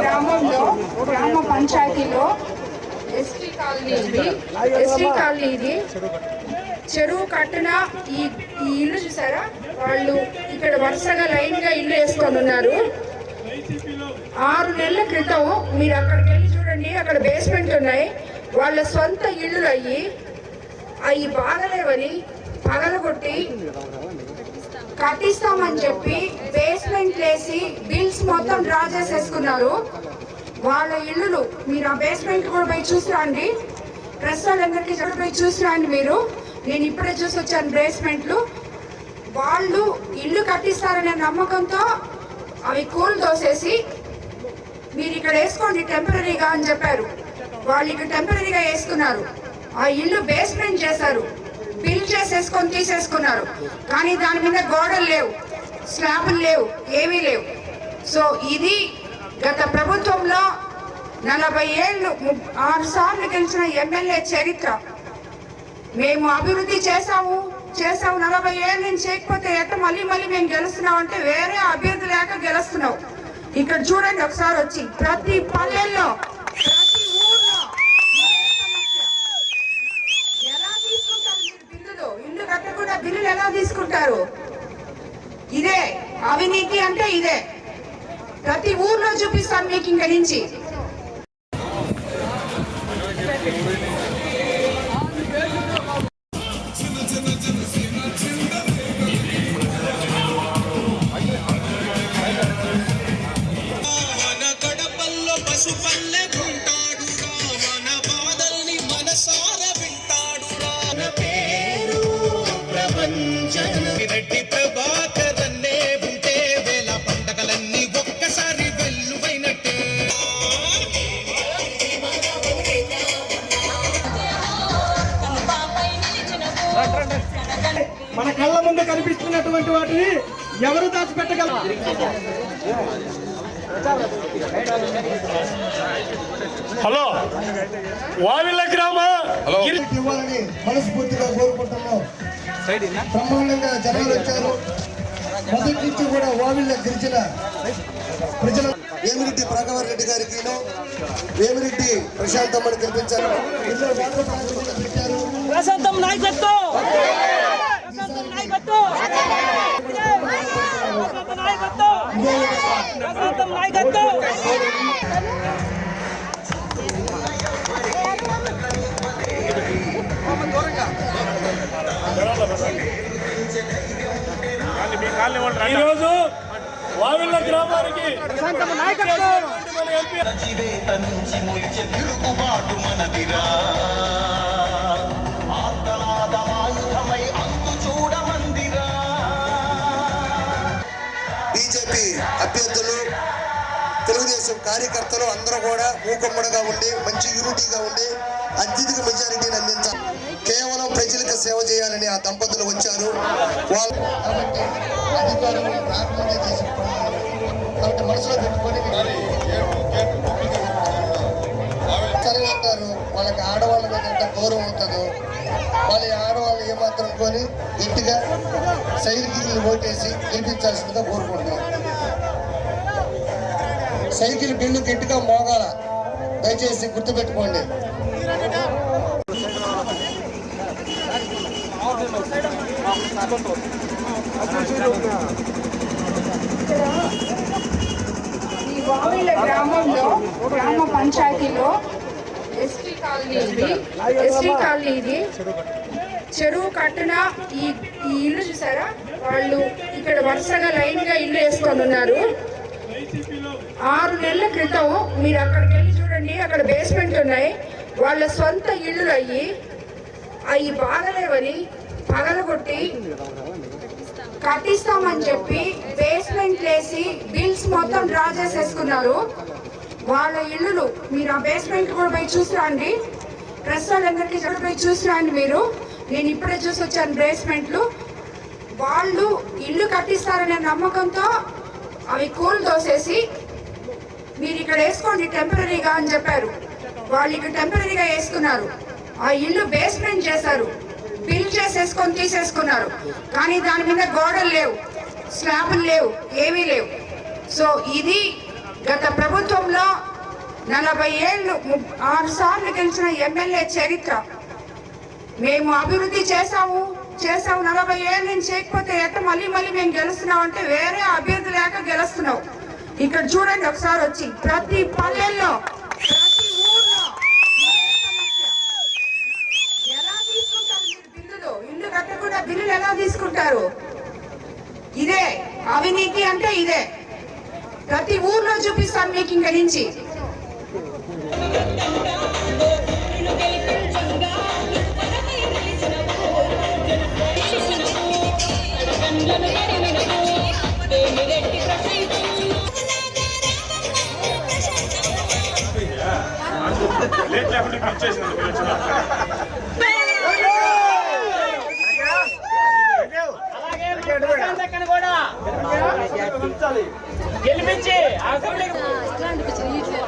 గ్రామంలో గ్రామ పంచాయతీలో ఎస్టీ కాలనీ ఇది. ఎస్టీ కాలనీ ఇది. చెరువు కట్టున ఈ ఈ ఇల్లు చూసారా? వాళ్ళు ఇక్కడ వరుసగా లైన్గా ఇల్లు వేసుకొని ఉన్నారు. ఆరు నెలల క్రితం మీరు అక్కడికి వెళ్ళి చూడండి అక్కడ బేస్మెంట్ ఉన్నాయి. వాళ్ళ సొంత ఇల్లులు అయ్యి అవి బాగలేవని పగలగొట్టి కట్టిస్తామని చెప్పి బేస్మెంట్ వేసి బిల్స్ మొత్తం డ్రా చేసేసుకున్నారు. వాళ్ళ ఇల్లులు మీరు ఆ బేస్మెంట్ కూడా పోయి చూసి రండి ప్రెస్ వాళ్ళందరికీ చెప్పి పోయి చూసి రండి మీరు. నేను ఇప్పుడే చూసి వచ్చాను బేస్మెంట్లు వాళ్ళు ఇల్లు కట్టిస్తారనే నమ్మకంతో అవి కూల్ దోసేసి మీరు ఇక్కడ వేసుకోండి టెంపరీగా అని చెప్పారు. వాళ్ళు ఇక్కడ టెంపరీగా వేసుకున్నారు. ఆ ఇల్లు బేస్మెంట్ చేశారు. బిల్ చేసేసుకొని తీసేసుకున్నారు. కానీ దాని మీద గోడలు లేవు స్లాబులు లేవు ఏమీ లేవు. సో ఇది గత ప్రభుత్వంలో నలభై ఏళ్ళు ఆరు సార్లు గెలిచిన ఎమ్మెల్యే చరిత్ర. మేము అభివృద్ధి చేసాము చేసాము నలభై ఏళ్ళు నుంచి చేయకపోతే ఎట్ట మళ్ళీ మళ్ళీ మేము గెలుస్తున్నాం అంటే వేరే అభ్యర్థి లేక గెలుస్తున్నాం. ఇక్కడ చూడండి ఒకసారి వచ్చి ప్రతి పల్లెల్లో ప్రతి ఊర్లో ఇదే సమస్య. ఎలా తీసుకుంటారు మీరు బిల్లులు ఇల్లు కట్టకుండా బిల్లులు ఉంటారు ఇదే అవినీతి అంటే ఇదే. ప్రతి ఊర్లో చూపిస్తాను మీకు ఇంక నుంచి. మన మన కళ్ళ ముందు కనిపిస్తున్నటువంటి వాటిని ఎవరు దాచిపెట్టగలరు? హలో. వావిల్ల గ్రామ. గిరి- ఇవ్వాలని మనస్ఫూర్తిగా కోరుకుంటున్నాం. బ్రహ్మాండంగా జనాలు వచ్చారు. మొదటి నుంచి కూడా వావిళ్ళ గిరిజన ప్రజల వేమిరెడ్డి ప్రభాకర్ రెడ్డి గారికి వేమిరెడ్డి ప్రశాంత్ అమ్మని గెలిపించారు ఇందులో వాటర్ ప్లాంట్ కూడా పెట్టారు. ప్రశాంతం నాయకత్వం! ఈరోజు వావిల్ల గ్రామానికి నాయకత్వం. బీజేపీ అభ్యర్థులు తెలుగుదేశం కార్యకర్తలు అందరూ కూడా మూకమ్మడిగా ఉండి మంచి యూనిటీగా ఉండి అత్యధిక మెజారిటీని అందించాలి కేవలం ప్రజలకు సేవ చేయాలని ఆ దంపతులు వచ్చారు. వాళ్ళు కాబట్టి అధికారులు కాబట్టి మనసులో పెట్టుకొని సరే ఉంటారు వాళ్ళకి ఆడవాళ్ళ మీద ఎంత గౌరవం ఉంటుందో వాళ్ళ ఆడవాళ్ళు ఏమాత్రం కొని గట్టిగా సైకిల్ ఓటేసి గెలిపించాల్సిందిగా కోరుకుంటున్నాం. సైకిల్ బిల్లు గట్టిగా మోగాల. దయచేసి గుర్తుపెట్టుకోండి. ఈ వావిల గ్రామంలో గ్రామ పంచాయతీలో ఎస్టీ కాలనీ ఇది. ఎస్టీ కాలనీ ఇది. చెరువు కట్టున ఈ ఈ ఇల్లు చూసారా? వాళ్ళు ఇక్కడ వరుసగా లైన్గా ఇల్లు వేసుకొని ఉన్నారు ఆరు నెలల క్రితం మీరు అక్కడికి వెళ్ళి చూడండి అక్కడ బేస్మెంట్ ఉన్నాయి. వాళ్ళ సొంత ఇల్లులు అయ్యి అవి బాగలేవని పగలగొట్టి కట్టిస్తామని చెప్పి బేస్మెంట్ వేసి బిల్స్ మొత్తం డ్రా చేసేసుకున్నారు. వాళ్ళ ఇల్లులు మీరు ఆ బేస్మెంట్ కూడా పోయి చూసిరండి. ప్రెస్ వాళ్ళందరికీ చెప్పి పోయి చూసిరండి మీరు. నేను ఇప్పుడే చూసి వచ్చాను బేస్మెంట్లు వాళ్ళు ఇల్లు కట్టిస్తారనే నమ్మకంతో అవి కూల్ దోసేసి మీరు ఇక్కడ వేసుకోండి టెంపరీగా అని చెప్పారు. వాళ్ళు ఇక్కడ టెంపరీగా వేసుకున్నారు. ఆ ఇల్లు బేస్మెంట్ చేశారు. బిల్ చేసేసుకొని తీసేసుకున్నారు. కానీ దాని మీద గోడలు లేవు. స్లాబులు లేవు. ఏమీ లేవు. సో ఇది గత ప్రభుత్వంలో నలభై ఏళ్ళు ము- ఆరు సార్లు గెలిచిన ఎమ్మెల్యే చరిత్ర. మేము అభివృద్ధి చేసాము చేసాము నలభై ఏళ్ళ నుంచి చేయకపోతే ఎట్ట మళ్ళీ మళ్ళీ మేము గెలుస్తున్నాం అంటే వేరే అభ్యర్థి లేక గెలుస్తున్నాం. ఇక్కడ చూడండి ఒకసారి వచ్చి ప్రతి పల్లెల్లో ప్రతి ఊర్లో ఎలా తీసుకుంటారు మీరు బిల్లులు? ఇల్లు కట్టకుండా బిల్లులు ఎలా తీసుకుంటారు? ఇదే అవినీతి అంటే ఇదే. ప్రతి ఊర్లో చూపిస్తాను మీకు ఇంక నుంచి. ప్రశాంత్ కూడా. గెలిపించి అసెంబ్లీకి ఇట్లా